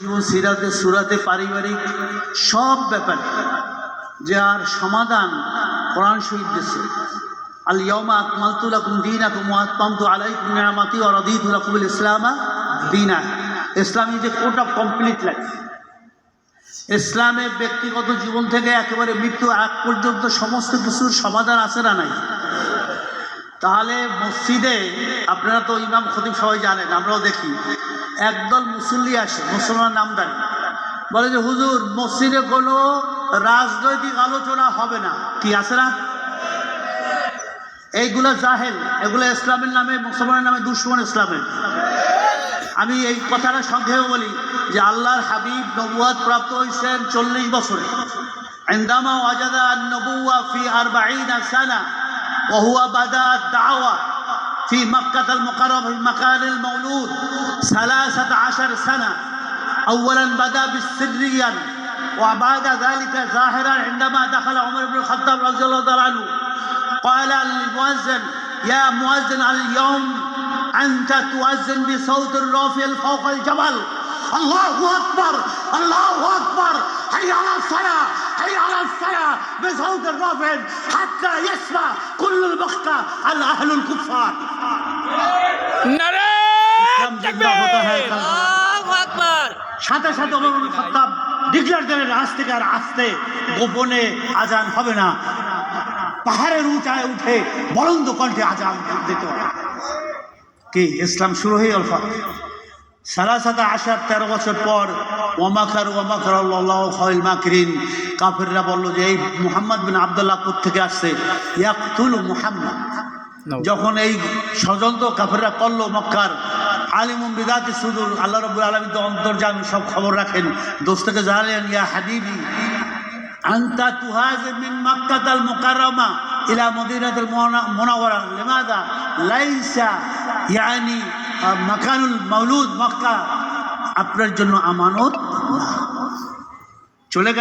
সিরাতে, সুরাতে পারিবারিক সব ব্যাপারে যার সমাধান কোরআন শহীদ দেশে আল ইয়মা আকমালতু লাকুম দীনাকুম ওয়া আতমামতু আলাইকুম নিয়ামাতি ওয়া রাদিতু লাকুমুল ইসলামা দীনা। ইসলামী যে কোটা কমপ্লিট লাইফ। ইসলামের ব্যক্তিগত জীবন থেকে একেবারে মৃত্যু আগ পর্যন্ত সমস্ত কিছুর সমাধান আছে না নাই? তাহলে মসজিদে আপনারা তো ইমাম খতিব সবাই জানেন, আমরাও দেখি। একদল মুসল্লি আসে, মুসলমান নামদানি। বলে যে, হুজুর, মসজিদে কোনো রাজনৈতিক আলোচনা হবে না। কি আছে না? এইগুলো জাহেল, এগুলো ইসলামের নামে, মুসলমানের নামে দুশ্মন ইসলামের। আমি এই কথাটা সংক্ষেপে বলি যে, আল্লাহর হাবিব নবুয়াদ প্রাপ্ত হয়েছেন চল্লিশ বছরে। আন্দামা ওয়াজাদা নবুয়া ফি আর সানা। وهو بدأ الدعوة في مكة المكرمة في مكان المولود ثلاثة عشر سنة. أولا بدأ بالسريا وبعد ذلك ظاهرا عندما دخل عمر بن الخطاب رضي الله تعالى عنه قال للمؤذن يا مؤذن اليوم أنت تؤذن بصوت الرافع فوق الجبل. الله أكبر الله أكبر. حي على الصلاة حي على الصلاة بصوت الرافع حتى يسمع كل المقطع الأهل الكفار নারে ইসলাম জিন্দা হতা হ্যায় কাল। আল্লাহু আকবার সাথে সাথে ওমর ইবনে খাত্তাব ডিক্লেয়ার দিলেন আজ থেকে আর আসতে গোপনে আজান হবে না পাহাড়ের উঁচায় উঠে বলন্দ কণ্ঠে আজান দিতে হবে কি ইসলাম শুরু হয়ে গেল সারা সাদা আসার তেরো বছর পর ওমাখার ওমাখার আল্লাহ খয়ল মাকরিন। কাফেররা বলল যে এই মুহাম্মদ বিন আবদুল্লাহ থেকে আসছে? ইয়াকুল মুহাম্মদ। যখন এই ষড়যন্ত্র কাফেররা করল মক্কার আলিমুম বিদাতি সুদুর আল্লাহ রবুল আলমী তো অন্তর্জামী সব খবর রাখেন। দোস্তকে জানালেন ইয়া হাবিবি আন্তা তুহাজ মিন মাক্কাতাল মুকাররমা ইলা মদিনাতুল মুনা- মুনাওয়ারা। লিমাদা? লাইসা? ইয়ানি মাকানুল মাউলুদ মক্কা আপনার জন্য আমানত। চলে